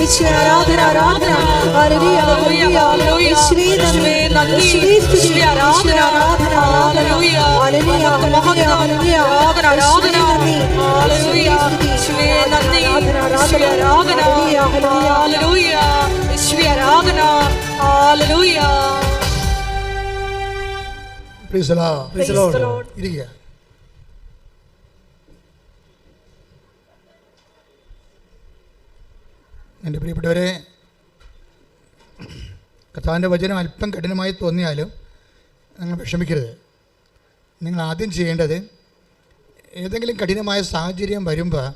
യേശുവേ ആരാധന ആരാധന. ഹല്ലേലൂയ ഹല്ലേലൂയ യേശുവേ നന്ദി. യേശുവേ ആരാധന ആരാധന. ഹല്ലേലൂയ. ഹല്ലേലൂയ ഹല്ലേലൂയ ഹല്ലേലൂയ. ആരാധന ആരാധന. ഹല്ലേലൂയ. യേശുവേ നന്ദി. ആരാധന ഹല്ലേലൂയ യേശുവേ ആരാധന. ഹല്ലേലൂയ. Lord. Praise the Lord. ഇരിക്കുക. എന്റെ പ്രിയപ്പെട്ടവരെ കർത്താവിന്റെ വചനം അല്പം കഠിനമായി തോന്നിയാലും നിങ്ങൾ വിഷമിക്കരുത്. നിങ്ങൾ ആദ്യം ചെയ്യേണ്ടത് ഏതെങ്കിലും കഠിനമായ സാഹചര്യം വരുമ്പോൾ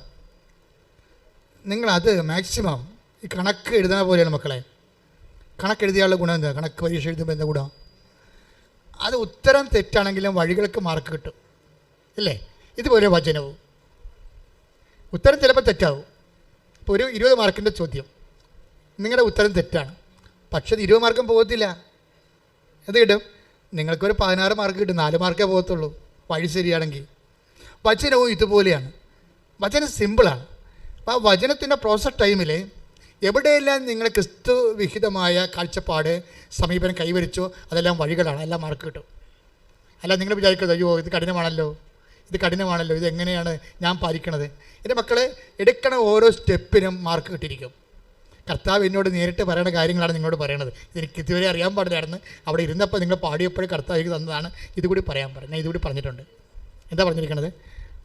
നിങ്ങളത് മാക്സിമം ഈ കണക്ക് എഴുതുന്ന പോലെയാണ് മക്കളെ. കണക്ക് എഴുതിയാലുള്ള ഗുണം എന്താ? കണക്ക് പരീക്ഷ എഴുതുമ്പോൾ എന്താ ഗുണം? അത് ഉത്തരം തെറ്റാണെങ്കിലും വഴികൾക്ക് മാർക്ക് കിട്ടും. അല്ലേ ഇതുപോലെ വചനവും. ഉത്തരം ചിലപ്പോൾ തെറ്റാവും. ഇപ്പോൾ ഒരു ഇരുപത് മാർക്കിന്റെ ചോദ്യം. നിങ്ങളുടെ ഉത്തരം തെറ്റാണ്. പക്ഷേ അത് ഇരുപത് മാർക്കും പോകത്തില്ല. എന്ത് കിട്ടും? നിങ്ങൾക്കൊരു പതിനാറ് മാർക്ക് കിട്ടും. നാല് മാർക്കേ പോകത്തുള്ളൂ. വഴി ശരിയാണെങ്കിൽ. വചനവും ഇതുപോലെയാണ്. വചനം സിമ്പിളാണ് അപ്പോൾ ആ വചനത്തിന്റെ പ്രോസസ് ടൈമിൽ എവിടെയെല്ലാം നിങ്ങൾ ക്രിസ്തു വിഹിതമായ കാഴ്ചപ്പാട് സമീപനം കൈവരിച്ചോ അതെല്ലാം വഴികളാണ്. എല്ലാം മാർക്ക് കിട്ടും. അല്ല നിങ്ങൾ വിചാരിക്കുന്നത് അയ്യോ ഇത് കഠിനമാണല്ലോ. ഇത് കഠിനമാണല്ലോ ഇത് എങ്ങനെയാണ് ഞാൻ പാലിക്കണത്? എന്റെ മക്കളെ എടുക്കണ ഓരോ സ്റ്റെപ്പിനും മാർക്ക് കിട്ടിയിരിക്കും. കർത്താവ് എന്നോട് നേരിട്ട് പറയുന്ന കാര്യങ്ങളാണ് നിങ്ങളോട് പറയണത്. ഇതെനിക്ക് ഇതുവരെ അറിയാൻ പാടില്ലായിരുന്നു. അവിടെ ഇരുന്നപ്പോൾ നിങ്ങൾ പാടിയപ്പോഴും കർത്താവ് എനിക്ക് തന്നതാണ്. ഇതുകൂടി പറയാൻ പറഞ്ഞു. ഞാൻ ഇതുകൂടി പറഞ്ഞിട്ടുണ്ട്. എന്താ പറഞ്ഞിരിക്കണത്?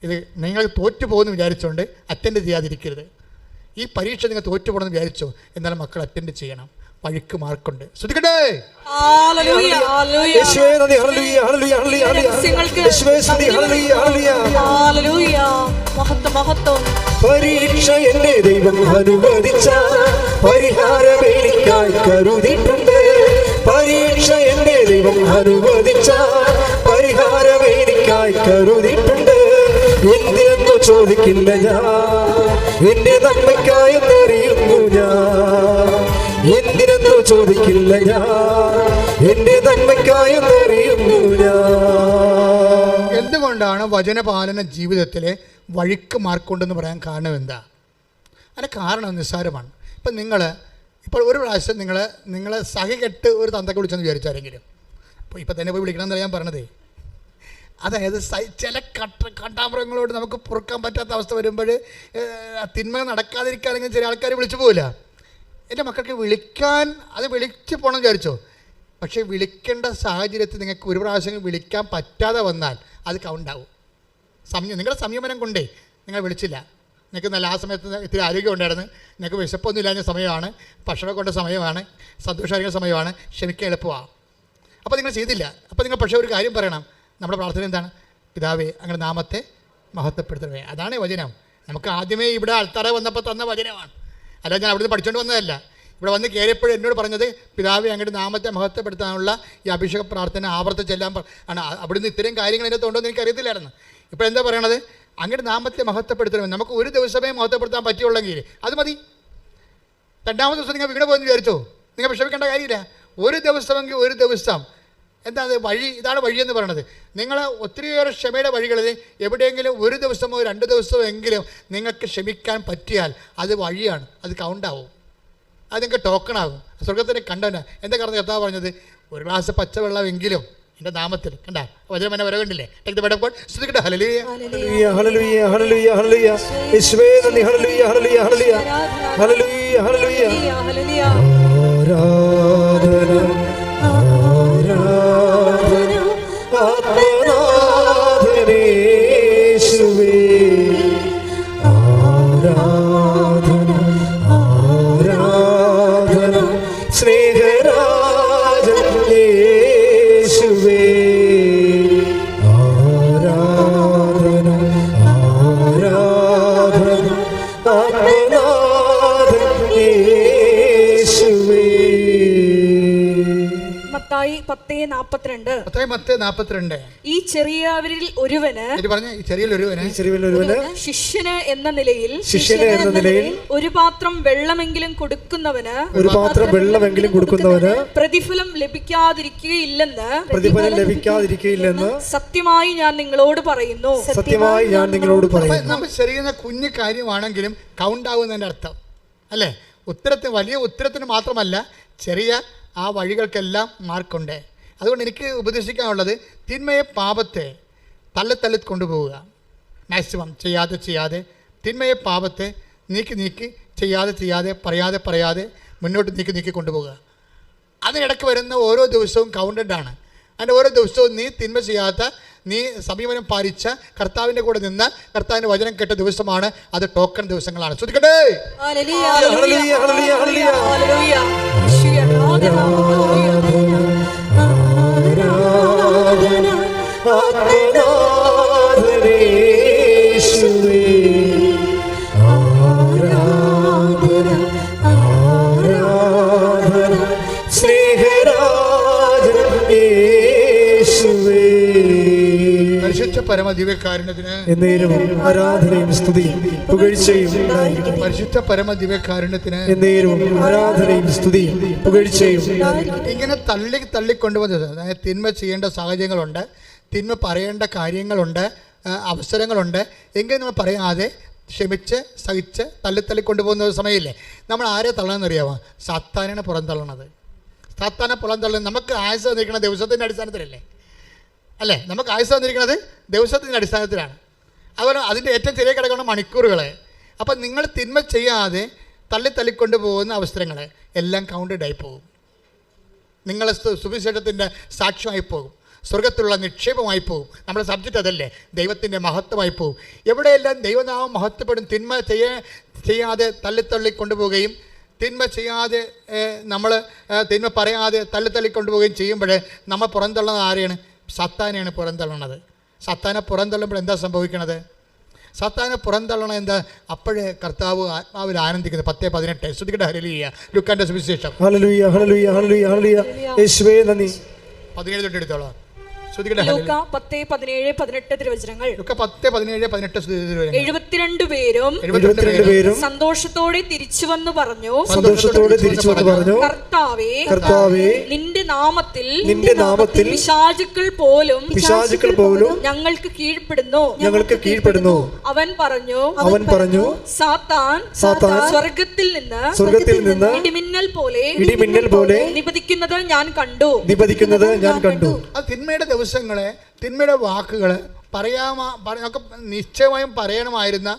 ഇത് നിങ്ങൾ തോറ്റു പോകുമെന്ന് വിചാരിച്ചുകൊണ്ട് അറ്റൻഡ് ചെയ്യാതിരിക്കരുത്. ഈ പരീക്ഷ നിങ്ങൾ തോറ്റു പോകണമെന്ന് വിചാരിച്ചോ എന്നാലും മക്കൾ അറ്റൻഡ് ചെയ്യണം. വഴിക്ക് മാർക്കുണ്ട്. ശ്രദ്ധിക്കട്ടെ? പരീക്ഷ എന്റെ ദൈവം അനുവദിച്ച പരിഹാരം എനിക്കായി കരുതിയിട്ടുണ്ട്. പരീക്ഷ എന്റെ ദൈവം അനുവദിച്ച പരിഹാരം എനിക്കായി കരുതിയിട്ടുണ്ട്. എന്തിനെന്നു ചോദിക്കില്ല ഞാൻ. എന്റെ അറിയുന്നു ഞാൻ. എന്തിനെന്നു ചോദിക്കില്ല ഞാൻ. എന്റെ നന്മയ്ക്കായി അറിയുന്നു ഞാൻ. എന്തുകൊണ്ടാണ് വചനപാലന ജീവിതത്തിലെ വഴിക്ക് മാർക്കുണ്ടെന്ന് പറയാൻ കാരണം എന്താ? അതിന്റെ കാരണം നിസ്സാരമാണ്. ഇപ്പം നിങ്ങൾ ഇപ്പോൾ ഒരു പ്രാവശ്യം നിങ്ങൾ നിങ്ങൾ സഹകെട്ട് ഒരു തന്തക്ക് വിളിച്ചെന്ന് വിചാരിച്ചാരെങ്കിലും. അപ്പോൾ ഇപ്പം തന്നെ പോയി വിളിക്കണമെന്നല്ല ഞാൻ പറഞ്ഞതേ. അതായത് ചില കട്ട കണ്ടാമൃഗങ്ങളോട് നമുക്ക് പൊറുക്കാൻ പറ്റാത്ത അവസ്ഥ വരുമ്പോൾ തിന്മ നടക്കാതിരിക്കാനെങ്കിലും ചില ആൾക്കാർ വിളിച്ചു പോകില്ല എന്റെ മക്കൾക്ക് വിളിക്കാൻ അത് വിളിച്ച് പോകണം വിചാരിച്ചോ? പക്ഷേ വിളിക്കേണ്ട സാഹചര്യത്തിൽ നിങ്ങൾക്ക് ഒരു പ്രാവശ്യം വിളിക്കാൻ പറ്റാതെ വന്നാൽ അത് കൗണ്ടാവും. സമയം നിങ്ങളുടെ സംയമനം കൊണ്ടേ നിങ്ങൾ വിളിച്ചില്ല. നിങ്ങൾക്ക് നല്ല ആ സമയത്ത് ഇത്തിരി ആരോഗ്യം ഉണ്ടായിരുന്നു. നിങ്ങൾക്ക് വിശപ്പൊന്നും ഇല്ലാഞ്ഞ സമയമാണ്. ഭക്ഷണം കൊണ്ട സമയമാണ്. സന്തോഷമായിരിക്കുന്ന സമയമാണ്. ക്ഷമിക്കാൻ എളുപ്പമാണ് അപ്പോൾ നിങ്ങൾ ചെയ്തില്ല. അപ്പോൾ നിങ്ങൾ പക്ഷേ ഒരു കാര്യം പറയണം. നമ്മുടെ പ്രാർത്ഥന എന്താണ്? പിതാവേ അങ്ങനെ നാമത്തെ മഹത്വപ്പെടുത്തണമേ. അതാണ് വചനം. നമുക്ക് ആദ്യമേ ഇവിടെ ആൾത്താറെ വന്നപ്പോൾ തന്ന വചനമാണ്. അല്ല ഞാൻ അവിടുന്ന് പഠിച്ചുകൊണ്ട് വന്നതല്ല. ഇവിടെ വന്ന് കയറിയപ്പോഴും എന്നോട് പറഞ്ഞത് പിതാവെ അങ്ങോട്ട് നാമത്തെ മഹത്വപ്പെടുത്താനുള്ള ഈ അഭിഷേക പ്രാർത്ഥന ആവർത്തിച്ചെല്ലാം ആണ്. അവിടുന്ന് ഇത്രയും കാര്യങ്ങൾ എന്ന് എനിക്ക് അറിയത്തില്ലായിരുന്നു ഇപ്പോൾ എന്താ പറയണത്? അങ്ങോട്ട് നാമത്തെ മഹത്വപ്പെടുത്തണമെന്ന്. നമുക്ക് ഒരു ദിവസമേ മഹത്വപ്പെടുത്താൻ പറ്റുള്ളെങ്കിൽ അത് മതി. രണ്ടാമത്തെ ദിവസം നിങ്ങൾ വീട് പോയെന്ന് വിചാരിച്ചോ? നിങ്ങൾ വിഷമിക്കേണ്ട കാര്യമില്ല. ഒരു ദിവസമെങ്കിൽ ഒരു ദിവസം എന്താ അത് വഴി? ഇതാണ് വഴിയെന്ന് പറയണത്. നിങ്ങൾ ഒത്തിരിയേറെ ക്ഷമയുടെ വഴികളിൽ എവിടെയെങ്കിലും ഒരു ദിവസമോ രണ്ട് ദിവസമോ എങ്കിലും നിങ്ങൾക്ക് ക്ഷമിക്കാൻ പറ്റിയാൽ അത് വഴിയാണ്. അത് കൗണ്ടാവും അത് നിങ്ങൾക്ക് ടോക്കണാകും സ്വർഗത്തിനെ കണ്ടവന. എന്താ കാരണം കർത്താവ് പറഞ്ഞത്? ഒരു ഗ്ലാസ് പച്ചവെള്ളമെങ്കിലും എന്റെ നാമത്തിൽ. കണ്ട? വചനം എന്നെ വരവേണ്ടില്ലേ ടേക്ക് ദ ബെഡ് മത്തായി പത്തേ നാപ്പത്തിരണ്ട്. മത്തായി മത്ത് നാപ്പത്തിരണ്ട്. ഈ ചെറിയവരിൽ ഒരുവന് പറഞ്ഞ ചെറിയൊരുവന് ശിഷ്യന് എന്ന നിലയിൽ ശിഷ്യന് എന്ന നിലയിൽ ഒരു പാത്രം വെള്ളമെങ്കിലും കൊടുക്കുന്നവന് ഒരു പാത്രം വെള്ളമെങ്കിലും കൊടുക്കുന്നവന് പ്രതിഫലം ലഭിക്കാതിരിക്കുകയില്ലെന്ന് പ്രതിഫലം ലഭിക്കാതിരിക്കുകയില്ലെന്ന് സത്യമായി ഞാൻ നിങ്ങളോട് പറയുന്നു. സത്യമായി ഞാൻ നിങ്ങളോട് പറയുന്നു. നമ്മൾ ചെറിയ കുഞ്ഞു കാര്യമാണെങ്കിലും കൗണ്ട് ആവുന്നതിന്റെ അർത്ഥം. അല്ലേ? ഉത്തരത്തിന് വലിയ ഉത്തരത്തിന് മാത്രമല്ല ചെറിയ ആ വഴികൾക്കെല്ലാം മാർക്കുണ്ട്. അതുകൊണ്ട് എനിക്ക് ഉപദേശിക്കാനുള്ളത് തിന്മയെ പാപത്തെ തള്ളി തള്ളി കൊണ്ടുപോവുക. മാക്സിമം ചെയ്യാതെ ചെയ്യാതെ തിന്മയെ പാപത്തെ നീക്കി നീക്കി ചെയ്യാതെ ചെയ്യാതെ പറയാതെ പറയാതെ മുന്നോട്ട് നീക്കി നീക്കി കൊണ്ടുപോകുക അതിനിടയ്ക്ക് വരുന്ന ഓരോ ദിവസവും കൗണ്ടഡ് ആണ്. അതിന്റെ ഓരോ ദിവസവും നീ തിന്മ ചെയ്യാത്ത നീ സമീപനം പാലിച്ച കർത്താവിന്റെ കൂടെ നിന്ന് കർത്താവിന്റെ വചനം കേട്ട ദിവസമാണ് അത് ടോക്കൺ ദിവസങ്ങളാണ്. ശ്രദ്ധിക്കട്ടെ ആരാധന ആരാധന എന്നേരും ആരാധനയും സ്തുതിയും പുകഴ്ചയും പരിശുദ്ധ എന്നേരും ആരാധനയും സ്തുതിയും പുകഴ്ചയും ഇങ്ങനെ തള്ളി തള്ളിക്കൊണ്ടുവന്നത് അതായത് തിന്മ ചെയ്യേണ്ട സാഹചര്യങ്ങളുണ്ട് തിന്മ പറയേണ്ട കാര്യങ്ങളുണ്ട് അവസരങ്ങളുണ്ട്. എങ്കിലും നമ്മൾ പറയാതെ ക്ഷമിച്ച് സഹിച്ച് തള്ളിത്തള്ളി തള്ളി കൊണ്ടുപോകുന്ന ഒരു സമയമില്ലേ? നമ്മൾ ആരെ തള്ളണമെന്നറിയാമോ? സത്താനാണ് പുറന്തള്ളണത് സത്താനെ പുറന്തള്ളുന്നത് നമുക്ക് ആയസം നിൽക്കുന്ന ദിവസത്തിന്റെ അടിസ്ഥാനത്തിലല്ലേ? അല്ലേ? നമുക്ക് ആയുസ് തന്നിരിക്കുന്നത് ദിവസത്തിന്റെ അടിസ്ഥാനത്തിലാണ്. അതുപോലെ അതിന്റെ ഏറ്റവും ചെറിയ കിടക്കുന്ന മണിക്കൂറുകൾ അപ്പം നിങ്ങൾ തിന്മ ചെയ്യാതെ തള്ളി തള്ളിക്കൊണ്ട് പോകുന്ന അവസരങ്ങൾ എല്ലാം കൗണ്ടഡ് ആയി പോകും. നിങ്ങളെ സുവിശേഷത്തിന്റെ സാക്ഷ്യമായി പോകും. സ്വർഗത്തിലുള്ള നിക്ഷേപമായി പോകും. നമ്മുടെ സബ്ജക്റ്റ് അതല്ലേ? ദൈവത്തിന്റെ മഹത്വമായി പോകും. എവിടെയെല്ലാം ദൈവനാമം മഹത്വപ്പെടും തിന്മ ചെയ്യാ ചെയ്യാതെ തള്ളിത്തള്ളി കൊണ്ടുപോവുകയും തിന്മ ചെയ്യാതെ നമ്മൾ തിന്മ പറയാതെ തള്ളിത്തള്ളി കൊണ്ടുപോവുകയും ചെയ്യുമ്പോൾ നമ്മൾ പുറന്തള്ളുന്നത് ആരെയാണ്? സത്താനെയാണ് പുറന്തള്ളണത്. സത്താനെ പുറന്തള്ളുമ്പോൾ എന്താ സംഭവിക്കണത്? സത്താനെ പുറന്തള്ളണം എന്താ? അപ്പോഴേ കർത്താവ് ആത്മാവിൽ ആനന്ദിക്കുന്നത്. പത്തേ പതിനെട്ട്. ശ്രദ്ധിക്കട്ടെ. ഹരലിയ ലുക്കാന്റെ സുവിശേഷം. പതിനേഴ് തൊട്ട് എടുത്തോളാം. പേരും സന്തോഷത്തോടെ തിരിച്ചു വന്ന് പറഞ്ഞു. സന്തോഷത്തോടെ തിരിച്ചു വന്ന് പറഞ്ഞു. കർത്താവേ കർത്താവേ നിന്റെ നാമത്തിൽ നിന്റെ നാമത്തിൽ പിശാചുക്കൾ പോലും പിശാചുക്കൾ പോലും ഞങ്ങൾക്ക് കീഴ്പ്പെടുന്നു. ഞങ്ങൾക്ക് കീഴ്പ്പെടുന്നു. അവൻ പറഞ്ഞു അവൻ പറഞ്ഞു സാത്താൻ സാത്താൻ സ്വർഗത്തിൽ നിന്ന് സ്വർഗത്തിൽ നിന്ന് ഇടിമിന്നൽ പോലെ ഇടിമിന്നൽ പോലെ നിപതിക്കുന്നത് ഞാൻ കണ്ടു. നിപതിക്കുന്നത് ഞാൻ കണ്ടു. അത് തിന്മയുടെ ദിവസങ്ങളെ തിന്മയുടെ വാക്കുകൾ പറയാമാ ഒക്കെ നിശ്ചയമായും പറയണമായിരുന്ന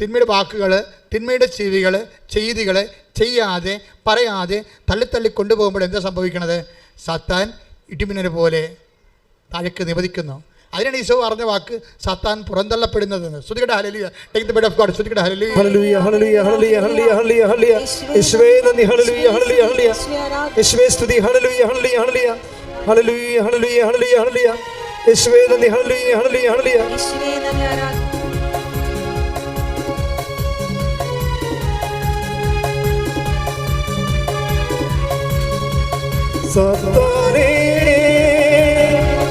തിന്മയുടെ വാക്കുകൾ തിന്മയുടെ ചെവികൾ ചെയ്തികൾ ചെയ്യാതെ പറയാതെ തള്ളിത്തള്ളി കൊണ്ടുപോകുമ്പോൾ എന്താ സംഭവിക്കണത്? സത്താൻ ഇടിമിന്നൽ പോലെ താഴേക്ക് നിവദിക്കുന്നു അതിനാണ് ഈശോ പറഞ്ഞ വാക്ക് സത്താൻ പുറന്തള്ളപ്പെടുന്നതെന്ന്. ശ്രുതികട ഹലലിയ take the word of God ശ്രുതികട ഹലലിയ hallelujah hallelujah hallelujah hallelujah hallelujah hallelujah. യേശുവേ നന്ദി ഹല്ലേലൂയ ഹല്ലേലൂയ ഹല്ലേലൂയ. യേശുവേ സ്തുതി. Hallelujah hallelujah hallelujah. ഹലലുയ ഹലലുയ ഹലലുയ ഹലലുയ യേശുവേ നന്ദി ഹലലുയ ഹലലുയ ഹലലുയ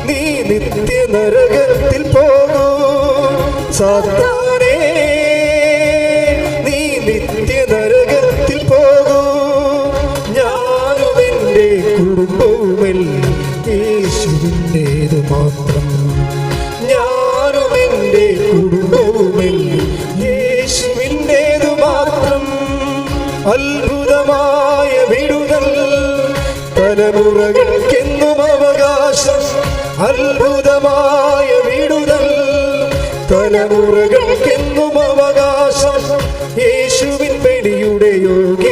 നീ നിത്യ നരകത്തിൽ പോകും സത്താ തലമുറകൾക്കെന്നും അവകാശം അത്ഭുതമായ വിടുതൽ. തലമുറകൾക്കെന്നും അവകാശം യേശുവിൻ പെടിയുടെ യോഗ്യതയാ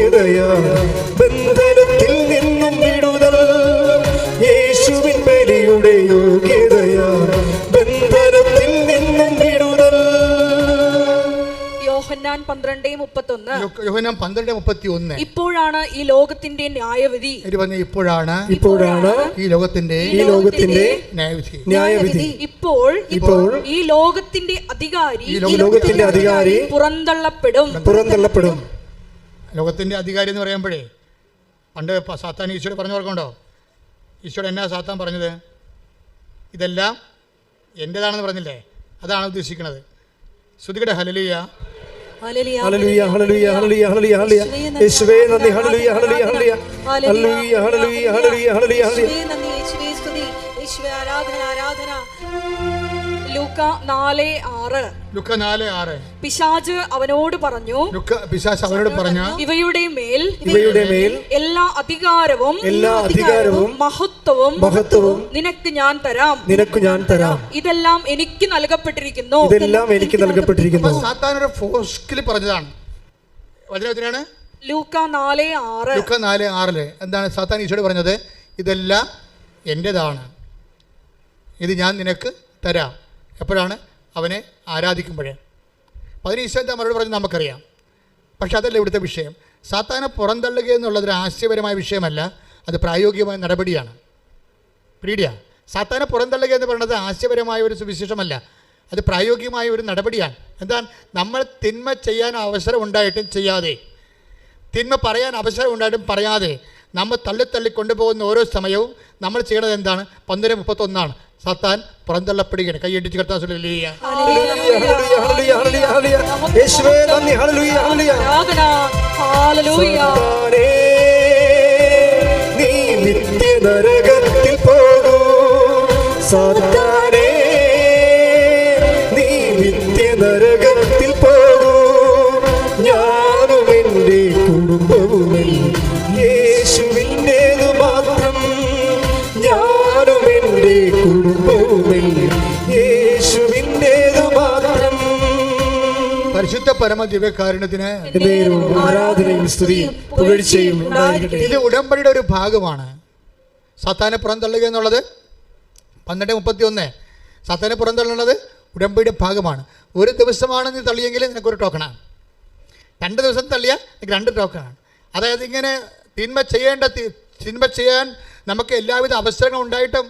പന്ത്രണ്ട് മുപ്പത്തി ഒന്ന് ഇപ്പോഴാണ് ഈ ലോകത്തിന്റെ ന്യായവിധി. പറഞ്ഞ ഇപ്പോഴാണ് ഇപ്പോഴാണ് ഈ ലോകത്തിന്റെ ഈ ലോകത്തിന്റെ ന്യായവിധി. ന്യായവിധി. ഇപ്പോൾ ഇപ്പോൾ ഈ ലോകത്തിന്റെ അധികാരി ഈ ലോകത്തിന്റെ അധികാരി പുറന്തള്ളപ്പെടും. പുറന്തള്ളപ്പെടും. ലോകത്തിന്റെ അധികാരി എന്ന് പറയുമ്പോഴേ പണ്ട് സാത്താൻ ഈശോട് പറഞ്ഞു കൊടുക്കണ്ടോ ഈശോട് എന്നാ സാത്താൻ പറഞ്ഞത്? ഇതെല്ലാം എന്റേതാണെന്ന് പറഞ്ഞില്ലേ? അതാണ് ഉദ്ദേശിക്കുന്നത്. ശ്രുതികട ഹലലിയ hallelujah hallelujah hallelujah hallelujah hallelujah യേശുവേ നന്ദി hallelujah hallelujah hallelujah hallelujah hallelujah hallelujah hallelujah hallelujah യേശുവേ നന്ദി, യേശുവേ സ്തുതി, യേശുവേ ആരാധന ലൂക്ക നാല് ആറ്. ലുക്ക നാല് ആറ്. പിശാജ് അവനോട് പറഞ്ഞു ലുക്ക പിശാച് അവരോട് പറഞ്ഞ ഇവയുടെ മേൽ ഇവയുടെ മേൽ എല്ലാ അധികാരവും എല്ലാ അധികാരവും മഹത്വവും മഹത്വവും നിനക്ക് ഞാൻ തരാം. നിനക്ക് ഞാൻ തരാം. ഇതെല്ലാം എനിക്ക് നൽകപ്പെട്ടിരിക്കുന്നു. ഇതെല്ലാം എനിക്ക് നൽകപ്പെട്ടിരിക്കുന്നു. സാത്താൻ ഒരു ഫോസ്കിൽ പറഞ്ഞതാണ്. വചനത്തിനാണ് ലൂക്ക നാല് ആറ്. ലുക്ക നാല് ആറിൽ. എന്താണ് സാത്താൻ ഈശോട് പറഞ്ഞത്? ഇതെല്ലാം എന്റെതാണ് ഇത് ഞാൻ നിനക്ക് തരാം. എപ്പോഴാണ് അവനെ ആരാധിക്കുമ്പോഴേ. അപ്പം അതിന് ഈശോ എന്താ മറുപടി പറഞ്ഞ് നമുക്കറിയാം. പക്ഷെ അതല്ല ഇവിടുത്തെ വിഷയം. സാത്താനെ പുറന്തള്ളുക എന്നുള്ളത് ഒരു ആശയപരമായ വിഷയമല്ല അത് പ്രായോഗികമായ നടപടിയാണ്. പീഡിയ സാത്താനെ പുറന്തള്ളുക എന്ന് പറയുന്നത് ആശയപരമായ ഒരു സുവിശേഷമല്ല അത് പ്രായോഗികമായ ഒരു നടപടിയാണ്. എന്താണ്? നമ്മൾ തിന്മ ചെയ്യാൻ അവസരം ഉണ്ടായിട്ടും ചെയ്യാതെ തിന്മ പറയാൻ അവസരം ഉണ്ടായിട്ടും പറയാതെ നമ്മൾ തള്ളി തള്ളി കൊണ്ടുപോകുന്ന ഓരോ സമയവും നമ്മൾ ചെയ്യണത് എന്താണ്? പന്ത്രണ്ട് മുപ്പത്തൊന്നാണ്. സാത്താൻ പുറന്തള്ളപ്പെടുകയാണ് കൈയടിച്ച് കർത്താൻ ഹല്ലേലൂയ, ഹല്ലേലൂയ, ഹല്ലേലൂയ, ഹല്ലേലൂയ. പരിശുദ്ധ പരമ ദിവ്യകാരുണ്യത്തിന് ആരാധനയും സ്തുതിയും പുകഴ്ചയും ഉണ്ടായിരിക്കട്ടെ. ഇത് ഉടമ്പടിയുടെ ഒരു ഭാഗമാണ്. സത്താനെ പുറന്തള്ളുക എന്നുള്ളത് പന്ത്രണ്ട് മുപ്പത്തി ഒന്ന് സത്താനെ പുറന്തള്ളുന്നത് ഉടമ്പടിയുടെ ഭാഗമാണ്. ഒരു ദിവസമാണ് നീ തള്ളിയെങ്കിൽ നിനക്കൊരു ടോക്കണാണ് രണ്ട് ദിവസം തള്ളിയാൽ നിനക്ക് രണ്ട് ടോക്കണാണ് അതായത് ഇങ്ങനെ തിന്മ ചെയ്യേണ്ട തിന്മ ചെയ്യാൻ നമുക്ക് എല്ലാവിധ അവസരങ്ങളും ഉണ്ടായിട്ടും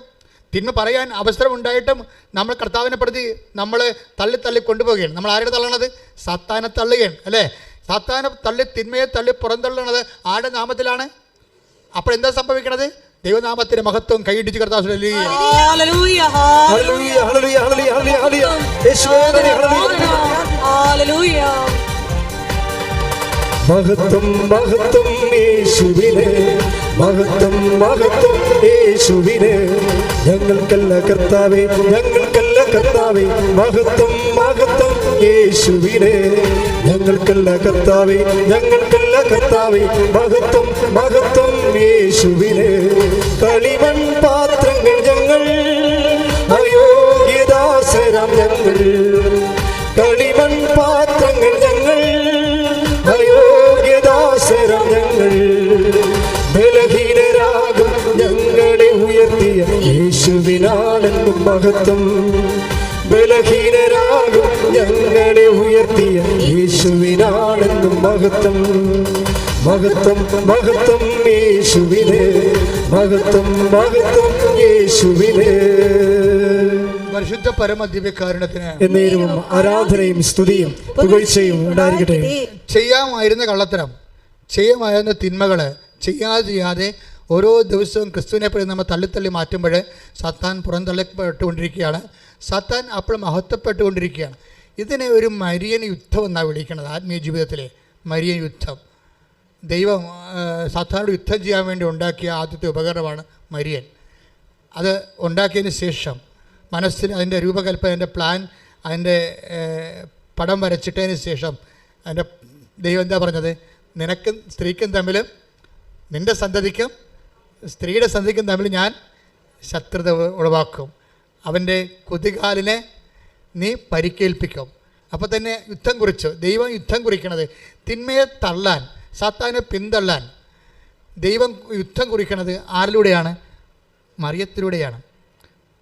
തിന്മ പറയാൻ അവസരമുണ്ടായിട്ടും നമ്മൾ കർത്താവിനെ പ്രതി നമ്മൾ തള്ളി തള്ളി കൊണ്ടുപോവുകയാണ്. നമ്മൾ ആരുടെ തള്ളണത്? സത്താനെ തള്ളുകയാണ് അല്ലേ? സത്താനെ തള്ളി തിന്മയെ തള്ളി പുറന്തള്ളണത് ആരുടെ നാമത്തിലാണ്? അപ്പോൾ എന്താ സംഭവിക്കണത്? ദൈവനാമത്തിന്റെ മഹത്വം കൈയിടിച്ച് കർത്താവ് ഹല്ലേലൂയ ഹല്ലേലൂയ ഹല്ലേലൂയ ഹല്ലേലൂയ ഹല്ലേലൂയ യേശുവേ ഹല്ലേലൂയ. മഹത്വം മഹത്വം യേശുവിന്. മഹത്വം മഹത്വം യേശുവിന്. ഞങ്ങൾക്കല്ല കർത്താവേ ഞങ്ങൾക്കല്ല കർത്താവേ. മഹത്വം മഹത്വം യേശുവിന്. ഞങ്ങൾക്കല്ല കർത്താവേ ഞങ്ങൾക്കല്ല കർത്താവേ. മഹത്വം മഹത്വം യേശുവിന്. കളിമൺ പാത്രങ്ങൾ മഹത്വം ബലഹീനരാകും ഞങ്ങളെ ഉയർത്തിയ യേശുവിനാണെന്നും മഹത്വം. മഹത്വം മഹത്വം യേശുവിനെ. മഹത്വം മഹത്വം യേശുവിനെ. പരിശുദ്ധ പരമ എന്നേരും ആരാധനയും സ്തുതിയും പുകഴ്ചയും ഉണ്ടായിരിക്കട്ടെ. ചെയ്യാമായിരുന്ന കള്ളത്തരം ചെയ്യാമായിരുന്ന തിന്മകൾ ചെയ്യാതെ ചെയ്യാതെ ഓരോ ദിവസവും ക്രിസ്തുവിനെ പറ്റി നമ്മൾ തള്ളിത്തള്ളി മാറ്റുമ്പോൾ സത്താൻ പുറന്തള്ളപ്പെട്ടുകൊണ്ടിരിക്കുകയാണ്. സത്താൻ അപ്പോൾ മഹത്വപ്പെട്ടുകൊണ്ടിരിക്കുകയാണ്. ഇതിനെ ഒരു മരിയൻ യുദ്ധം എന്നാണ് വിളിക്കുന്നത് ആത്മീയ ജീവിതത്തിലെ മരിയൻ യുദ്ധം. ദൈവം സത്താനോട് യുദ്ധം ചെയ്യാൻ വേണ്ടി ഉണ്ടാക്കിയ ആദ്യത്തെ ഉപകരണമാണ് മരിയൻ. അത് ഉണ്ടാക്കിയതിന് ശേഷം മനസ്സിൽ അതിന്റെ രൂപകൽപ്പന അതിന്റെ പ്ലാൻ അതിന്റെ പടം വരച്ചിട്ടതിന് ശേഷം അതിന്റെ ദൈവം എന്താ പറഞ്ഞത്? നിനക്കും സ്ത്രീക്കും തമ്മിൽ നിന്റെ സന്തതിക്കും സ്ത്രീയുടെ സന്ധിക്കും തമ്മിൽ ഞാൻ ശത്രുത ഉളവാക്കും. അവന്റെ കുതികാലിനെ നീ പരിക്കേൽപ്പിക്കും. അപ്പോൾ തന്നെ യുദ്ധം കുറിച്ചു ദൈവം യുദ്ധം കുറിക്കണത് തിന്മയെ തള്ളാൻ സാത്താനെ പിന്തള്ളാൻ ദൈവം യുദ്ധം കുറിക്കണത് ആരിലൂടെയാണ്? മറിയത്തിലൂടെയാണ്.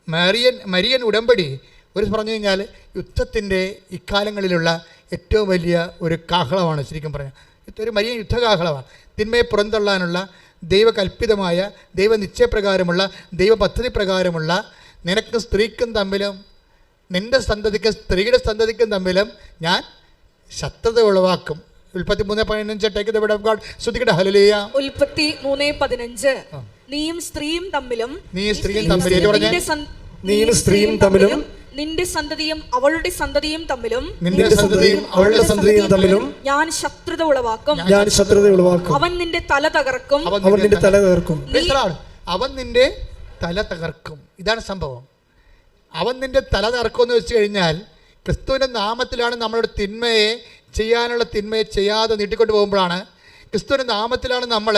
മറിയൻ മരിയൻ ഉടമ്പടി ഒരു പറഞ്ഞു കഴിഞ്ഞാൽ യുദ്ധത്തിന്റെ ഇക്കാലങ്ങളിലുള്ള ഏറ്റവും വലിയ ഒരു കാഹളമാണ് ശരിക്കും പറഞ്ഞാൽ ഒരു മരിയൻ യുദ്ധകാഹളമാണ്. തിന്മയെ പുറന്തള്ളാനുള്ള ദൈവകൽപ്പിതമായ ദൈവനിശ്ചയപ്രകാരമുള്ള ദൈവപദ്ധതി പ്രകാരമുള്ള നിനക്ക് സ്ത്രീക്കും തമ്മിലും നിന്റെ സന്തതിക്കും സ്ത്രീയുടെ സന്തതിക്കും തമ്മിലും ഞാൻ ശത്രുത ഉളവാക്കും. ഉൽപ്പത്തി മൂന്ന് പതിനഞ്ച് take the word of God ശ്രുതിക്കട്ടെ ഹല്ലേലൂയ ഉൽപ്പത്തി മൂന്ന് പതിനഞ്ച്. നീയും സ്ത്രീയും തമ്മിലും നീ സ്ത്രീയും സന്- നീയും സ്ത്രീയും തമ്മിലും നിന്റെ സന്തതിയും അവളുടെ സന്തതിയും തമ്മിലും നിന്റെ സന്തതിയും അവളുടെ സന്തതിയും തമ്മിലും ഞാൻ ശത്രുത ഉളവാക്കും. ഞാൻ ശത്രുത ഉളവാക്കും. അവൻ നിന്റെ തല തകർക്കും. അവൻ നിന്റെ തല തകർക്കും. അവൻ നിന്റെ തല തകർക്കും. ഇതാണ് സംഭവം. അവൻ നിന്റെ തല തകർക്കും എന്ന് വെച്ച് കഴിഞ്ഞാൽ ക്രിസ്തുവിന്റെ നാമത്തിലാണ് നമ്മളുടെ തിന്മയെ ചെയ്യാനുള്ള തിന്മയെ ചെയ്യാതെ നീട്ടിക്കൊണ്ട് പോകുമ്പോഴാണ് ക്രിസ്തുവിന്റെ നാമത്തിലാണ് നമ്മൾ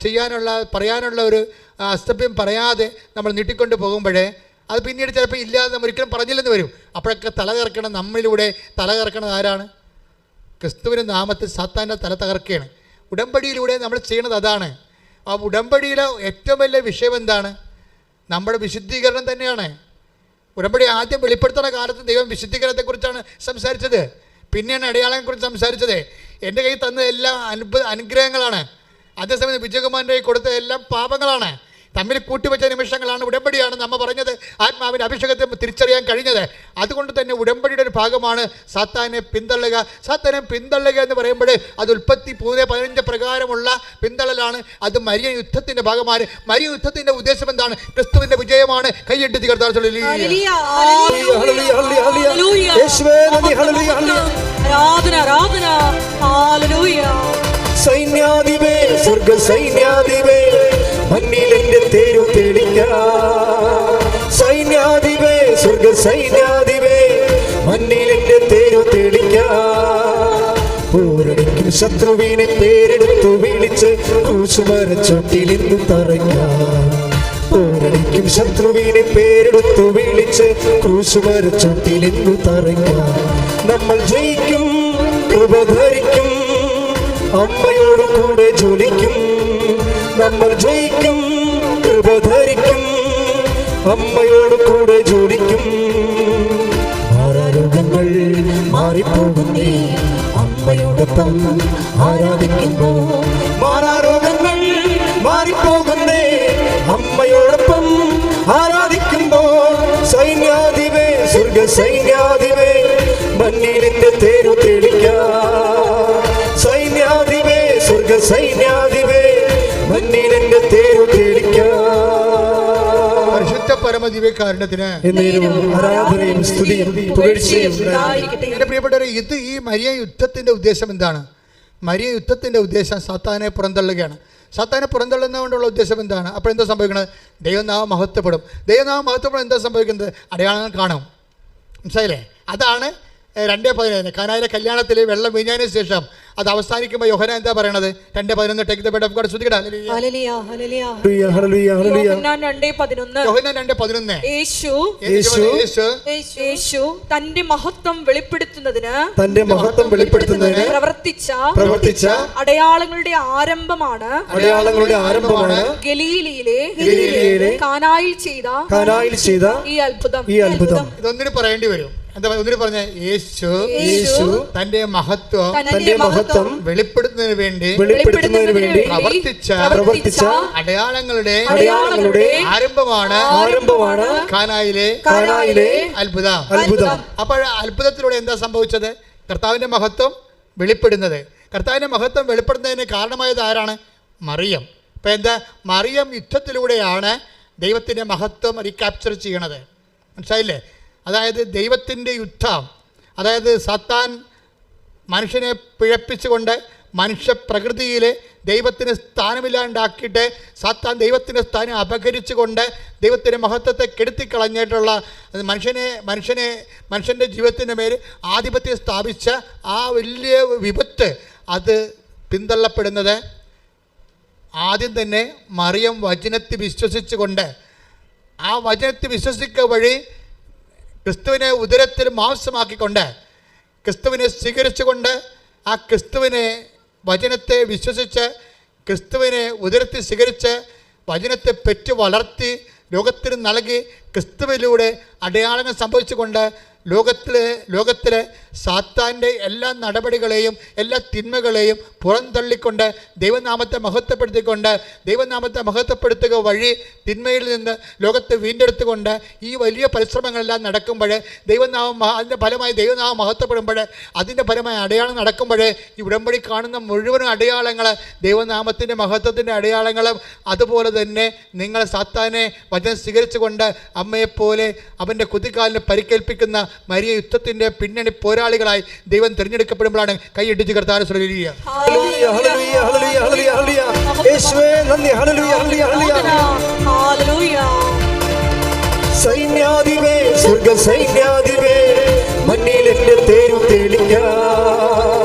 ചെയ്യാനുള്ള പറയാനുള്ള ഒരു അസ്തഭ്യം പറയാതെ നമ്മൾ നീട്ടിക്കൊണ്ട് പോകുമ്പോഴേ അത് പിന്നീട് ചിലപ്പോൾ ഇല്ലാതെ നമ്മൾ ഒരിക്കലും പറഞ്ഞില്ലെന്ന് വരും. അപ്പോഴൊക്കെ തല കറക്കണം നമ്മളിലൂടെ തല കറക്കണത് ആരാണ്? ക്രിസ്തുവിന്റെ നാമത്തിൽ സാത്താന്റെ തല തകർക്കുകയാണ്. ഉടമ്പടിയിലൂടെ നമ്മൾ ചെയ്യണത് അതാണ്. ആ ഉടമ്പടിയിലെ ഏറ്റവും വലിയ വിഷയം എന്താണ്? നമ്മുടെ വിശുദ്ധീകരണം തന്നെയാണ്. ഉടമ്പടി ആദ്യം വെളിപ്പെടുത്തുന്ന കാലത്ത് ദൈവം വിശുദ്ധീകരണത്തെക്കുറിച്ചാണ് സംസാരിച്ചത്. പിന്നെയാണ് അടയാളങ്ങളെക്കുറിച്ച് സംസാരിച്ചത്. എന്റെ കയ്യിൽ തന്ന എല്ലാ അനുഭ അനുഗ്രഹങ്ങളാണ്. അതേസമയം വിജയകുമാറിന്റെ കയ്യിൽ കൊടുത്ത എല്ലാം പാപങ്ങളാണ്. തമ്മിൽ കൂട്ടിവെച്ച നിമിഷങ്ങളാണ് ഉടമ്പടിയാണ് നമ്മ പറഞ്ഞത്. ആത്മാവിന്റെ അഭിഷേകത്തെ തിരിച്ചറിയാൻ കഴിഞ്ഞത്. അതുകൊണ്ട് തന്നെ ഉടമ്പടിയുടെ ഒരു ഭാഗമാണ് സാത്താനെ പിന്തള്ളുക. സാത്താനെ പിന്തള്ളുക എന്ന് പറയുമ്പോൾ അത് ഉൽപ്പത്തി പൂനെ പതിനഞ്ച് പ്രകാരമുള്ള പിന്തള്ളലാണ്. അത് മരിയ യുദ്ധത്തിന്റെ ഭാഗമാണ്. മരിയ യുദ്ധത്തിന്റെ ഉദ്ദേശം എന്താണ്? ക്രിസ്തുവിന്റെ വിജയമാണ്. കൈയിട്ട് ഹാലലൂയ സൈന്യാധിപേ സ്വർഗ സൈന്യാധിപേ. മണ്ണിൽ എന്റെ തേരു തെളിക്ക സൈന്യാധിപേ സ്വർഗ സൈന്യാധിപേ മണ്ണിലെന്റെ തേരു തെളിക്ക പോരടിക്കും ശത്രുവിനെ പേരെടുത്തു വിളിച്ച് ഇന്ന് തറഞ്ഞ പോരടിക്കും ശത്രുവിനെ പേരെടുത്തു വിളിച്ച് ക്രൂശുമര ചൊട്ടിൽ ഇന്ന് നമ്മൾ ജയിക്കും കൃപ ധരിക്കും. ജ്വലിക്കും നമ്മൾ ജയിക്കും കൃപ ധരിക്കും അമ്മയോട് കൂടെ ജോലിക്കും. ആരാരോഗ്യങ്ങൾ മാറിപ്പോകുന്നേ അമ്മയോടൊപ്പം ആരാധിക്കുമ്പോ മാറാരോഗങ്ങൾ മാറിപ്പോകുന്നേ അമ്മയോടൊപ്പം ആരാധിക്കുമ്പോ സൈന്യാധിപേ സ്വർഗ സൈന്യാധിപേ പരമദിവ്യകാരുണ്യത്തിന് ആരാധനയും സ്തുതിയും പുകഴ്ചയും ഉണ്ടായിരിക്കട്ടെ. എന്റെ പ്രിയപ്പെട്ടവരെ ഇത് ഈ മരിയ യുദ്ധത്തിന്റെ ഉദ്ദേശം എന്താണ്? മരിയ യുദ്ധത്തിന്റെ ഉദ്ദേശം സാത്താനെ പുറന്തള്ളുകയാണ്. സാത്താനെ പുറന്തള്ളുന്നതുകൊണ്ടുള്ള ഉദ്ദേശം എന്താണ്? അപ്പോൾ എന്താ സംഭവിക്കുന്നത്? ദൈവനാമം മഹത്വപ്പെടും. ദൈവനാമം മഹത്വപ്പെടും എന്താ സംഭവിക്കുന്നത്? അടയാളങ്ങൾ കാണും. മനസ്സിലായില്ലേ? അതാണ് രണ്ടേ പതിനൊന്ന്. കാനായിലെ കല്യാണത്തിൽ വെള്ളം വീഞ്ഞതിന് ശേഷം അത് അവസാനിക്കുമ്പോൾ യോഹന എന്താ പറയണത്? രണ്ടേ പതിനൊന്ന് take the word of God ശ്രുതികട. ഹല്ലേലൂയ. ഹല്ലേലൂയ ഹല്ലേലൂയ, ഹല്ലേലൂയ, ഹല്ലേലൂയ. യോഹന്നാൻ രണ്ടേ പതിനൊന്ന്. യോഹന രണ്ട് പതിനൊന്ന്. യേശു. യേശു യേശു. യേശു. തന്റെ മഹത്വം വെളിപ്പെടുത്തുന്നതിന് തന്റെ മഹത്വം വെളിപ്പെടുത്തുന്നതിന് പ്രവർത്തിച്ച പ്രവർത്തിച്ച അടയാളങ്ങളുടെ ആരംഭമാണ് അടയാളങ്ങളുടെ ആരംഭമാണ് ഗലീലിയിലെ ഗലീലയിലെ കാനായിൽ ചെയ്ത കാനായിൽ ചെയ്ത ഈ അത്ഭുതം. ഈ അത്ഭുതം. ഇതൊന്നിനു പറയേണ്ടി വരും. എന്താ ഒന്നിന് പറഞ്ഞ. യേശു യേശു തന്റെ മഹത്വം തന്റെ മഹത്വം വെളിപ്പെടുത്തുന്നതിന് വേണ്ടി വെളിപ്പെടുത്തുന്നതിന് വേണ്ടി പ്രവർത്തിച്ച പ്രവർത്തിച്ച അടയാളങ്ങളുടെ അടയാളങ്ങളുടെ ആരംഭമാണ് ആരംഭമാണ് കാനായിലെ കാനായിലെ അത്ഭുതം. അത്ഭുതം. അപ്പോൾ അത്ഭുതത്തിലൂടെ എന്താ സംഭവിച്ചത്? കർത്താവിന്റെ മഹത്വം വെളിപ്പെടുന്നത്. കർത്താവിന്റെ മഹത്വം വെളിപ്പെടുന്നതിന് കാരണമായത് ആരാണ്? മറിയം. ഇപ്പൊ എന്താ? മറിയം യുദ്ധത്തിലൂടെയാണ് ദൈവത്തിന്റെ മഹത്വം റീക്യാപ്ചർ ചെയ്യണത്. മനസ്സിലായില്ലേ? അതായത് ദൈവത്തിന്റെ യുദ്ധം അതായത് സത്താൻ മനുഷ്യനെ പിഴപ്പിച്ചുകൊണ്ട് മനുഷ്യപ്രകൃതിയിൽ ദൈവത്തിന് സ്ഥാനമില്ലാണ്ടാക്കിയിട്ട് സാത്താൻ ദൈവത്തിന്റെ സ്ഥാനം അപഹരിച്ചുകൊണ്ട് ദൈവത്തിന്റെ മഹത്വത്തെ കെടുത്തിക്കളഞ്ഞിട്ടുള്ള മനുഷ്യനെ മനുഷ്യനെ മനുഷ്യന്റെ ജീവിതത്തിന്റെ മേൽ ആധിപത്യം സ്ഥാപിച്ച ആ വലിയ വിപത്ത് അത് പിന്തള്ളപ്പെടുന്നത് ആദ്യം തന്നെ മറിയം വചനത്തിൽ വിശ്വസിച്ചുകൊണ്ട്. ആ വചനത്തിൽ വിശ്വസിക്കുക വഴി ക്രിസ്തുവിനെ ഉദരത്തിൽ മാംസമാക്കിക്കൊണ്ട് ക്രിസ്തുവിനെ സ്വീകരിച്ചുകൊണ്ട് ആ ക്രിസ്തുവിനെ വചനത്തെ വിശ്വസിച്ച് ക്രിസ്തുവിനെ ഉദരത്തിൽ സ്വീകരിച്ച് വചനത്തെ പെറ്റു വളർത്തി ലോകത്തിന് നൽകി ക്രിസ്തുവിലൂടെ അടയാളങ്ങൾ സംഭവിച്ചുകൊണ്ട് ലോകത്തിലെ ലോകത്തിലെ സാത്താന്റെ എല്ലാ നടപടികളെയും എല്ലാ തിന്മകളെയും പുറന്തള്ളിക്കൊണ്ട് ദൈവനാമത്തെ മഹത്വപ്പെടുത്തിക്കൊണ്ട് ദൈവനാമത്തെ മഹത്വപ്പെടുത്തുക വഴി തിന്മയിൽ നിന്ന് ലോകത്ത് വീണ്ടെടുത്തുകൊണ്ട് ഈ വലിയ പരിശ്രമങ്ങളെല്ലാം നടക്കുമ്പോൾ ദൈവനാമം അതിന്റെ ഫലമായി ദൈവനാമം മഹത്വപ്പെടുമ്പോൾ അതിന്റെ ഫലമായി അടയാളം നടക്കുമ്പോൾ ഈ ഉടമ്പടി കാണുന്ന മുഴുവൻ അടയാളങ്ങൾ ദൈവനാമത്തിന്റെ മഹത്വത്തിന്റെ അടയാളങ്ങളും അതുപോലെ തന്നെ നിങ്ങൾ സാത്താനെ വചനം സ്വീകരിച്ചുകൊണ്ട് അമ്മയെപ്പോലെ അവന്റെ കുതികാലിന് പരിക്കേൽപ്പിക്കുന്ന മരിയ യുദ്ധത്തിന്റെ പിന്നണി പോരാളികളായി ദൈവം തിരഞ്ഞെടുക്കപ്പെടുമ്പോഴാണ് കൈയിടിച്ച് കർത്താൻ ശ്രമിക്കുക സൈന്യാധിപേ സ്വർഗ സൈന്യാധിപേ മണ്ണിൽ എന്റെ തേരു തെളിക്കാം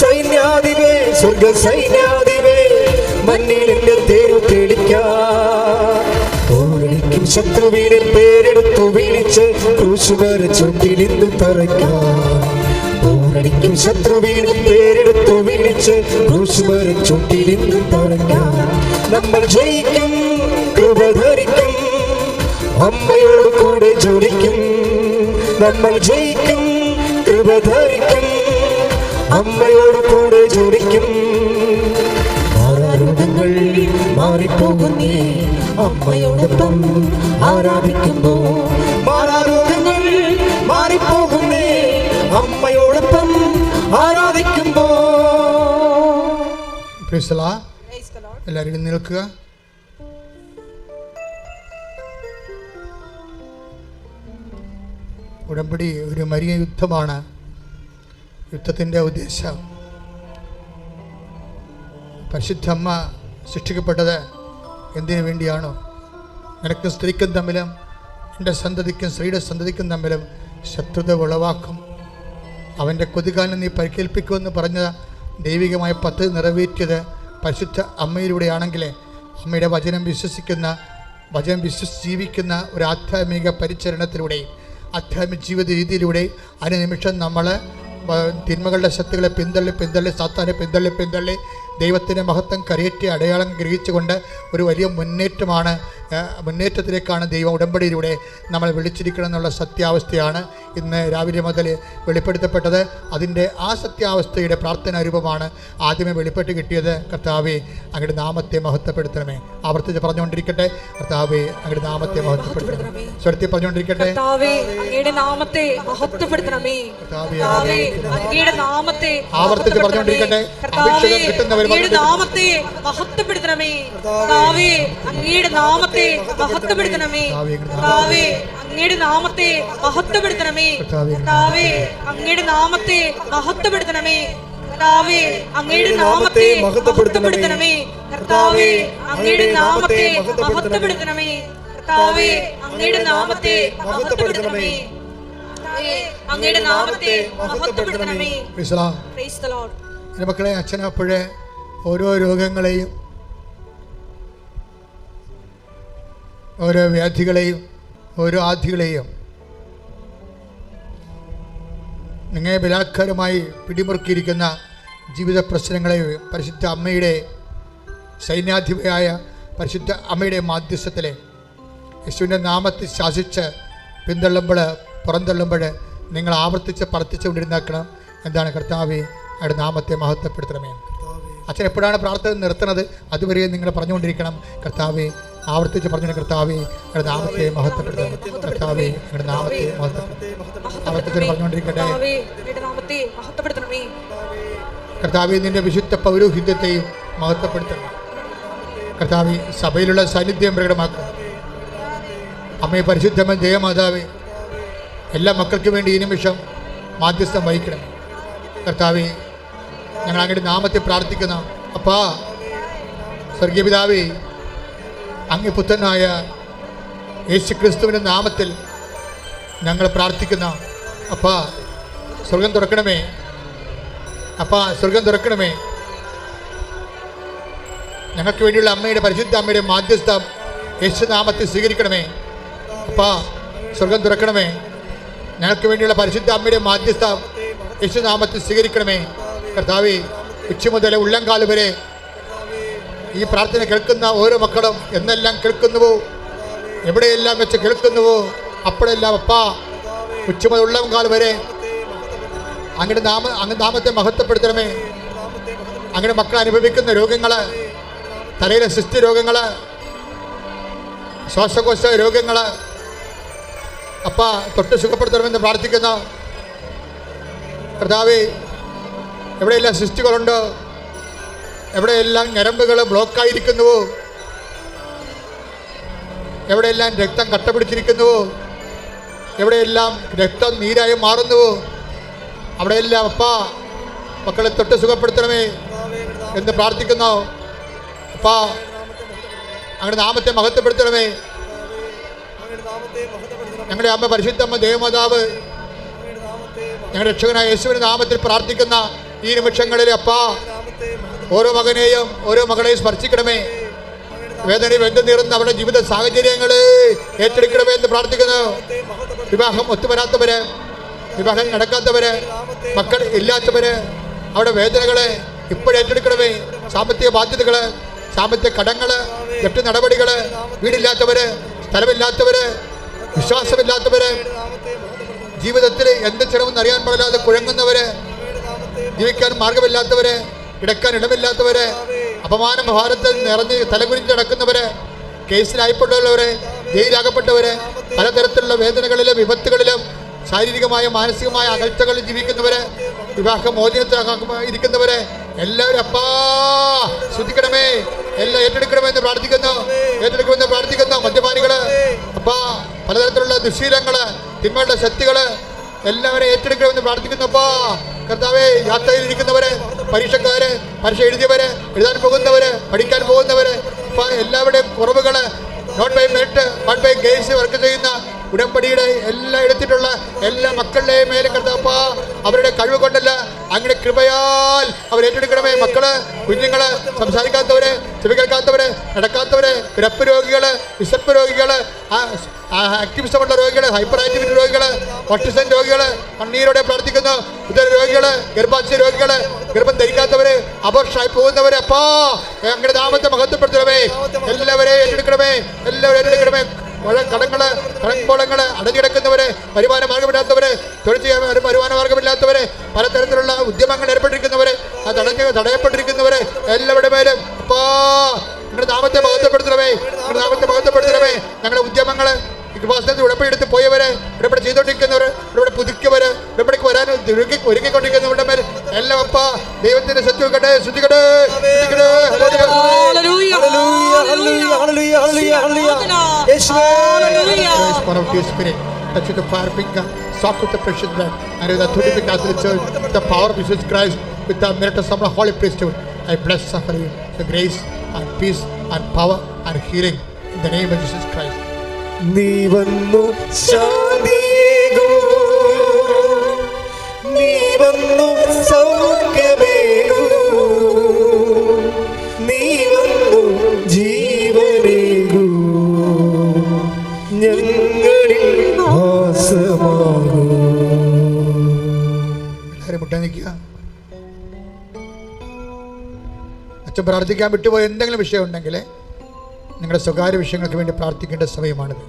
സൈന്യാധിപേ സ്വർഗ സൈന്യാധിപേ മണ്ണിൽ എന്റെ തേരു ഓരടിക്കും ശത്രുവിനെ പേരെടുത്തു വിളിച്ച് ചുണ്ടിൽ ഇന്ന് തറയ്ക്കാം. ഓരടിക്കും ശത്രുവിനെ പേരെടുത്തു വിളിച്ച് ക്രൂശുവര ചുണ്ടിൽ ഇന്ന് തറയ്ക്കാം നമ്മൾ ജയിക്കും കൃപ ധരിക്കും അമ്മയോട് കൂടെ ജോലിക്കും നമ്മൾ ജയിക്കും കൃപ ധരിക്കും അമ്മയോട് കൂടെ ജോലിക്കും മാറിപ്പോകുന്നേ അമ്മയോടൊപ്പം ആരാധിക്കുമ്പോ അമ്മയോടൊപ്പം ആരാധിക്കുമ്പോ. എല്ലാവരും നിൽക്കുക. ഉടമ്പടി ഒരു മരിയ യുദ്ധമാണ്. യുദ്ധത്തിന്റെ ഉദ്ദേശം. പരിശുദ്ധമ്മ സൃഷ്ടിക്കപ്പെട്ടത് എന്തിനു വേണ്ടിയാണോ? നിനക്കും സ്ത്രീക്കും തമ്മിലും എന്റെ സന്തതിക്കും സ്ത്രീയുടെ സന്തതിക്കും തമ്മിലും ശത്രുത ഉളവാക്കും. അവന്റെ കൊതികാലം നീ പരിക്കേൽപ്പിക്കുമെന്ന് പറഞ്ഞ ദൈവികമായ പദ്ധതി നിറവേറ്റിയത് പരിശുദ്ധ അമ്മയിലൂടെയാണെങ്കിൽ അമ്മയുടെ വചനം വിശ്വസിക്കുന്ന വചനം വിശ്വസിച്ച് ജീവിക്കുന്ന ഒരു ആധ്യാത്മിക പരിചരണത്തിലൂടെ ആധ്യാത്മിക ജീവിത രീതിയിലൂടെ അനുനിമിഷം നമ്മൾ തിന്മകളുടെ ശക്തികളെ പിന്തള്ളി പിന്തള്ളി സാത്താനെ പിന്തള്ളി പിന്തള്ളി ദൈവത്തിന്റെ മഹത്വം കരയേറ്റി അടയാളം ഗ്രഹിച്ചുകൊണ്ട് ഒരു വലിയ മുന്നേറ്റമാണ് മുന്നേറ്റത്തിലേക്കാണ് ദൈവം ഉടമ്പടിയിലൂടെ നമ്മൾ വിളിച്ചിരിക്കണം എന്നുള്ള സത്യാവസ്ഥയാണ് ഇന്ന് രാവിലെ മുതൽ വെളിപ്പെടുത്തപ്പെട്ടത്. അതിന്റെ ആ സത്യാവസ്ഥയുടെ പ്രാർത്ഥനാ രൂപമാണ് ആദ്യമേ വെളിപ്പെട്ട് കിട്ടിയത്. കർത്താവെ അങ്ങയുടെ നാമത്തെ മഹത്വപ്പെടുത്തണമേ. ആവർത്തിച്ച് പറഞ്ഞുകൊണ്ടിരിക്കട്ടെ. കർത്താവെ അങ്ങയുടെ നാമത്തെ മഹത്വപ്പെടുത്തണമേ. സ്വരത്തിൽ പറഞ്ഞുകൊണ്ടിരിക്കട്ടെ. നാമത്തെ മഹത്വപ്പെടുത്തണമേ. ആവർത്തിച്ച് പറഞ്ഞുകൊണ്ടിരിക്കട്ടെ. അഭിഷേകം കിട്ടുന്നവർ അങ്ങയുടെ നാമത്തെ മഹത്വപ്പെടുത്തണമേ. അങ്ങയുടെ നാമത്തെ മഹത്വപ്പെടുത്തണമേ. അങ്ങയുടെ നാമത്തെ മഹത്വപ്പെടുത്തണമേ. അങ്ങയുടെ നാമത്തെ മഹത്വപ്പെടുത്തണമേ. കർത്താവേ അങ്ങയുടെ നാമത്തെ മഹത്വപ്പെടുത്തണമേ. കർത്താവേ അങ്ങയുടെ നാമത്തെ മഹത്വപ്പെടുത്തണമേ. കർത്താവേ അങ്ങയുടെ നാമത്തെ മഹത്വപ്പെടുത്തണമേ. അങ്ങയുടെ നാമത്തെ മഹത്വപ്പെടുത്തണമേ. പ്രൈസ് ദി ഓരോ രോഗങ്ങളെയും ഓരോ വ്യാധികളെയും ഓരോ ആധികളെയും നിങ്ങളെ ബലാത്കാരമായി പിടിമുറുക്കിയിരിക്കുന്ന ജീവിത പ്രശ്നങ്ങളെ പരിശുദ്ധ അമ്മയുടെ സൈന്യാധിപയായ പരിശുദ്ധ അമ്മയുടെ മാധ്യസ്ഥത്തിലെ യേശുവിന്റെ നാമത്തിൽ ശാസിച്ച് പിന്തള്ളുമ്പോൾ പുറന്തള്ളുമ്പോൾ നിങ്ങൾ ആവർത്തിച്ച് പറത്തിച്ചുകൊണ്ടിരുന്നാക്കണം എന്താണ് കർത്താവെ അവിടെ നാമത്തെ മഹത്വപ്പെടുത്തണമേ. അച്ഛൻ എപ്പോഴാണ് പ്രാർത്ഥന നിർത്തുന്നത്? അതുവരെ നിങ്ങൾ പറഞ്ഞുകൊണ്ടിരിക്കണം. കർത്താവെ ആവർത്തിച്ച് പറഞ്ഞു കർത്താവെ അയാളുടെ നാമത്തെ മഹത്വപ്പെടുത്തണം. കർത്താവെ അയാളുടെ നാമത്തെ മഹത്വപ്പെടുത്തണം. ആവർത്തിച്ച് പറഞ്ഞുകൊണ്ടിരിക്കട്ടെ. കർത്താവേ നിന്റെ വിശുദ്ധ പൗരോഹിത്യത്തെയും മഹത്വപ്പെടുത്തണം. കർത്താവെ സഭയിലുള്ള സാന്നിധ്യം പ്രകടമാക്കണം. അമ്മയെ പരിശുദ്ധമൻ ജയമാതാവ് എല്ലാ മക്കൾക്കും വേണ്ടി ഈ നിമിഷം മാധ്യസ്ഥം വഹിക്കണം. കർത്താവെ ഞങ്ങൾ അങ്ങയുടെ നാമത്തെ പ്രാർത്ഥിക്കുന്ന അപ്പാ സ്വർഗീയ പിതാവേ അങ്ങ് പുത്രനായ യേശു ക്രിസ്തുവിന്റെ നാമത്തിൽ ഞങ്ങൾ പ്രാർത്ഥിക്കുന്ന അപ്പാ സ്വർഗം തുറക്കണമേ. അപ്പാ സ്വർഗം തുറക്കണമേ. ഞങ്ങൾക്ക് വേണ്ടിയുള്ള അമ്മയുടെ പരിശുദ്ധ അമ്മയുടെ മാധ്യസ്ഥം യേശുനാമത്തിൽ സ്വീകരിക്കണമേ. അപ്പാ സ്വർഗം തുറക്കണമേ. ഞങ്ങൾക്ക് വേണ്ടിയുള്ള പരിശുദ്ധ അമ്മയുടെ മാധ്യസ്ഥം യേശുനാമത്തിൽ സ്വീകരിക്കണമേ. കർത്താവെ ഉച്ച മുതൽ ഉള്ളംകാൽ വരെ ഈ പ്രാർത്ഥന കേൾക്കുന്ന ഓരോ മക്കളും എന്നെല്ലാം കേൾക്കുന്നുവോ? എവിടെയെല്ലാം വെച്ച് കേൾക്കുന്നുവോ? അപ്പോഴെല്ലാം അപ്പ ഉച്ച മുതൽ ഉള്ളംകാൽ വരെ അങ്ങയുടെ നാമ അങ്ങ് നാമത്തെ മഹത്വപ്പെടുത്തണമേ. അങ്ങയുടെ മക്കൾ അനുഭവിക്കുന്ന രോഗങ്ങൾ തലയിലെ സിസ്തി രോഗങ്ങൾ ശ്വാസകോശ രോഗങ്ങൾ അപ്പ തൊട്ട് സുഖപ്പെടുത്തണമെന്ന് പ്രാർത്ഥിക്കുന്ന. കർത്താവേ എവിടെയെല്ലാം സിസ്റ്റുകളുണ്ട് എവിടെയെല്ലാം ഞരമ്പുകൾ ബ്ലോക്കായിരിക്കുന്നുവോ? എവിടെയെല്ലാം രക്തം കട്ടപിടിച്ചിരിക്കുന്നുവോ? എവിടെയെല്ലാം രക്തം നീരായി മാറുന്നുവോ? അവിടെയെല്ലാം അപ്പാ മക്കളെ തൊട്ട് സുഖപ്പെടുത്തണമേ എന്ന് പ്രാർത്ഥിക്കുന്നു. അപ്പ അങ്ങയുടെ നാമത്തെ മഹത്വപ്പെടുത്തണമേ. ഞങ്ങളുടെ അമ്മ പരിശുദ്ധമ്മ ദേവമാതാവ് ഞങ്ങളുടെ രക്ഷകനായ യേശുവിന്റെ നാമത്തിൽ പ്രാർത്ഥിക്കുന്ന ഈ നിമിഷങ്ങളിൽ അപ്പാ ഓരോ മകനെയും ഓരോ മകളെയും സ്പർശിക്കണമേ. വേദനയും വെന്തു നീറുന്ന അവരുടെ ജീവിത സാഹചര്യങ്ങളെ ഏറ്റെടുക്കണമേ എന്ന് പ്രാർത്ഥിക്കുന്നു. വിവാഹം ഒത്തുവരാത്തവര് വിവാഹം നടക്കാത്തവര് മക്കൾ ഇല്ലാത്തവര് അവരുടെ വേദനകളെ ഇപ്പോഴേറ്റെടുക്കണമേ സാമ്പത്തിക ബാധ്യതകൾ സാമ്പത്തിക കടങ്ങൾ ജപ്തി നടപടികൾ വീടില്ലാത്തവര് സ്ഥലമില്ലാത്തവര് വിശ്വാസമില്ലാത്തവര് ജീവിതത്തിൽ എന്ത് ചെയ്യണമെന്ന് അറിയാൻ പാടില്ലാതെ കുഴങ്ങുന്നവര് ജീവിക്കാൻ മാർഗമില്ലാത്തവര് കിടക്കാൻ ഇടമില്ലാത്തവര് അപമാന ഭാരത്തിൽ നിറഞ്ഞ് തലകുരിഞ്ഞ് നടക്കുന്നവര് കേസിലായപ്പെട്ടുള്ളവര് ജയിലാകപ്പെട്ടവര് പലതരത്തിലുള്ള വേദനകളിലും വിപത്തുകളിലും ശാരീരികമായ മാനസികമായ അകൽച്ചകളിൽ ജീവിക്കുന്നവര് വിവാഹ മോചനത്തിൽ ഇരിക്കുന്നവര് എല്ലാവരും അപ്പാ ശ്രദ്ധിക്കണമേ. എല്ലാം ഏറ്റെടുക്കണമെന്ന് പ്രാർത്ഥിക്കുന്നു. ഏറ്റെടുക്കണമെന്ന് പ്രാർത്ഥിക്കുന്നു മദ്യപാനികൾ. അപ്പാ പലതരത്തിലുള്ള ദുശീലങ്ങൾ തിന്മയുടെ ശക്തികൾ എല്ലാവരെയും ഏറ്റെടുക്കണമെന്ന് പ്രാർത്ഥിക്കുന്നപ്പാ കർത്താവെ യാത്രയിലിരിക്കുന്നവര് പരീക്ഷക്കാര് പരീക്ഷ എഴുതിയവര് എഴുതാൻ പോകുന്നവര് പഠിക്കാൻ പോകുന്നവര് എല്ലാവരുടെയും കുറവുകൾ not by merit one by games work ചെയ്യുന്ന ഉടമ്പടിയുടെ എല്ലാം എടുത്തിട്ടുള്ള എല്ലാ മക്കളുടെയും മേലെ കർത്താപ്പ അവരുടെ കഴിവ് കൊണ്ടല്ല അങ്ങനെ കൃപയാൽ അവർ ഏറ്റെടുക്കണമേ. മക്കൾ കുഞ്ഞുങ്ങൾ സംസാരിക്കാത്തവര് ചെവി കേൾക്കാത്തവര് നടക്കാത്തവര് കിടപ്പ് രോഗികൾ വിശപ്പ് രോഗികൾ ആക്ടിവിസമുള്ള രോഗികൾ ഹൈപ്പർ ആക്ടിവിറ്റി രോഗികൾ ഓട്ടിസം രോഗികൾ കണ്ണീരോടെ പ്രാർത്ഥിക്കുന്നു. ഇതര രോഗികൾ ഗർഭാശയ രോഗികൾ ഗർഭം ധരിക്കാത്തവര് അപർഷായി പോകുന്നവര് അപ്പാ അങ്ങനെ നാമത്തെ മഹത്വപ്പെടുത്തണമേ. എല്ലാവരെയും ഏറ്റെടുക്കണമേ. എല്ലാവരും കടങ്ങൾ കടമ്പോളങ്ങൾ അടഞ്ഞിടക്കുന്നവര് വരുമാന മാർഗമില്ലാത്തവര് തൊഴിൽ ചെയ്യാൻ വരുമാന മാർഗമില്ലാത്തവര് പലതരത്തിലുള്ള ഉദ്യമങ്ങൾ ഏർപ്പെട്ടിരിക്കുന്നവര് അത് അടഞ്ഞ് തടയപ്പെട്ടിരിക്കുന്നവര് എല്ലാവരുടെ മേലും. അപ്പാ നിങ്ങളുടെ നാമത്തെ മഹത്വപ്പെടുത്തണമേ. നിങ്ങളുടെ നാമത്തെ മഹത്വപ്പെടുത്തണമേ. ഞങ്ങളുടെ ഉദ്യമങ്ങൾ കൃപാസനത്തിൽ ഉടമ്പടിയെടുത്ത് പോയവര് ഉടമ്പടി ചെയ്തോണ്ടിരിക്കുന്നവര് ഇവിടെ പുതുക്കിയവര് ഇവിടേക്ക് വരാൻ ഒരുങ്ങി ഒരുങ്ങിക്കൊണ്ടിരിക്കുന്നവരുടെ മേൽ എല്ലാം അപ്പ ദൈവത്തിന്റെ ശത്രുക്കട്ടെ ശ്രദ്ധിക്കട്ടെ ശ്രദ്ധിക്കട്ടെ. Touch with the fire finger, soak with the precious blood, and with the authority of the Catholic Church, with the power of Jesus Christ, with the miracles of the Holy Priesthood, I bless you the grace and peace and power and healing in the name of Jesus Christ. നീ വന്നു ശാന്തിയേകൂ നീ വന്നു അച്ഛൻ പ്രാർത്ഥിക്കാൻ വിട്ടുപോയ എന്തെങ്കിലും വിഷയം ഉണ്ടെങ്കിൽ നിങ്ങളുടെ സ്വകാര്യ വിഷയങ്ങൾക്ക് വേണ്ടി പ്രാർത്ഥിക്കേണ്ട സമയമാണിത്.